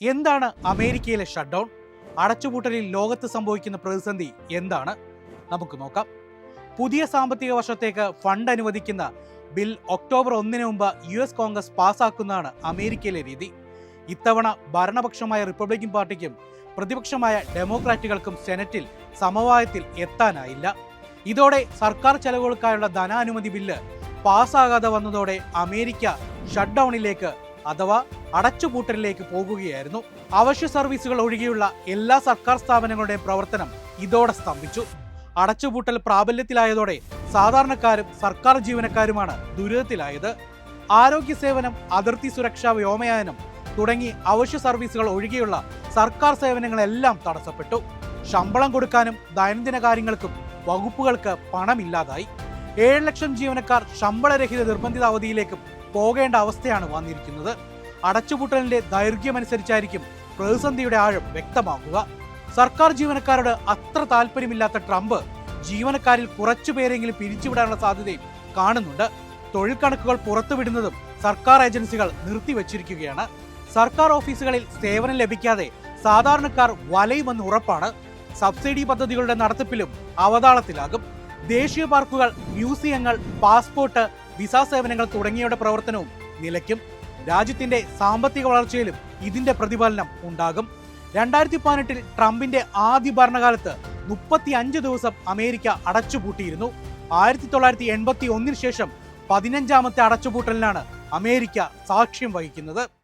എന്താണ് അമേരിക്കയിലെ shut down അടച്ചുപൂട്ടലിൽ ലോകത്ത് സംഭവിക്കുന്ന പ്രതിസന്ധി എന്താണ്? നമുക്ക് നോക്കാം. പുതിയ സാമ്പത്തിക വർഷത്തേക്ക് ഫണ്ട് അനുവദിക്കുന്ന ബിൽ ഒക്ടോബർ ഒന്നിന് മുമ്പ് യു എസ് കോൺഗ്രസ് പാസ്സാക്കുന്നതാണ് അമേരിക്കയിലെ രീതി. ഇത്തവണ ഭരണപക്ഷമായ റിപ്പബ്ലിക്കൻ പാർട്ടിക്കും പ്രതിപക്ഷമായ ഡെമോക്രാറ്റുകൾക്കും സെനറ്റിൽ സമവായത്തിൽ എത്താനായില്ല. ഇതോടെ സർക്കാർ ചെലവുകൾക്കായുള്ള ധനാനുമതി ബില്ല് പാസ്സാകാതെ വന്നതോടെ അമേരിക്ക ഷട്ട് ഡൗണിലേക്ക് അഥവാ അടച്ചുപൂട്ടലിലേക്ക് പോകുകയായിരുന്നു. അവശ്യ സർവീസുകൾ ഒഴികെയുള്ള എല്ലാ സർക്കാർ സ്ഥാപനങ്ങളുടെയും പ്രവർത്തനം ഇതോടെ സ്തംഭിച്ചു. അടച്ചുപൂട്ടൽ പ്രാബല്യത്തിലായതോടെ സാധാരണക്കാരും സർക്കാർ ജീവനക്കാരുമാണ് ദുരിതത്തിലായത്. ആരോഗ്യ സേവനം അതിർത്തി സുരക്ഷാ വ്യോമയാനം തുടങ്ങി അവശ്യ സർവീസുകൾ ഒഴികെയുള്ള സർക്കാർ സേവനങ്ങളെല്ലാം തടസ്സപ്പെട്ടു. ശമ്പളം കൊടുക്കാനും ദൈനംദിന കാര്യങ്ങൾക്കും വകുപ്പുകൾക്ക് പണമില്ലാതായി. ഏഴ് ലക്ഷം ജീവനക്കാർ ശമ്പളരഹിത നിർബന്ധിത അവധിയിലേക്ക് പോകേണ്ട അവസ്ഥയാണ് വന്നിരിക്കുന്നത്. അടച്ചുപൂട്ടലിന്റെ ദൈർഘ്യമനുസരിച്ചായിരിക്കും പ്രതിസന്ധിയുടെ ആഴം വ്യക്തമാക്കുക സർക്കാർ ജീവനക്കാരോട് അത്ര താല്പര്യമില്ലാത്ത ട്രംപ് ജീവനക്കാരിൽ കുറച്ചു പേരെങ്കിലും പിരിച്ചുവിടാനുള്ള സാധ്യതയും കാണുന്നുണ്ട്. തൊഴിൽ കണക്കുകൾ പുറത്തുവിടുന്നതും സർക്കാർ ഏജൻസികൾ നിർത്തിവച്ചിരിക്കുകയാണ്. സർക്കാർ ഓഫീസുകളിൽ സേവനം ലഭിക്കാതെ സാധാരണക്കാർ വലയുമെന്ന് ഉറപ്പാണ്. സബ്സിഡി പദ്ധതികളുടെ നടത്തിപ്പിലും അവതാളത്തിലാകും. ദേശീയ പാർക്കുകൾ മ്യൂസിയങ്ങൾ പാസ്പോർട്ട് വിസ സേവനങ്ങൾ തുടങ്ങിയവയുടെ പ്രവർത്തനവും നിലയ്ക്കും രാജ്യത്തിന്റെ സാമ്പത്തിക വളർച്ചയിലും ഇതിന്റെ പ്രതിഫലനം ഉണ്ടാകും. രണ്ടായിരത്തി പതിനെട്ടിൽ ട്രംപിന്റെ ആദ്യ ഭരണകാലത്ത് മുപ്പത്തി അഞ്ച് ദിവസം അമേരിക്ക അടച്ചുപൂട്ടിയിരുന്നു. ആയിരത്തി തൊള്ളായിരത്തി എൺപത്തി ഒന്നിന് ശേഷം പതിനഞ്ചാമത്തെ അടച്ചുപൂട്ടലിനാണ് അമേരിക്ക സാക്ഷ്യം വഹിക്കുന്നത്.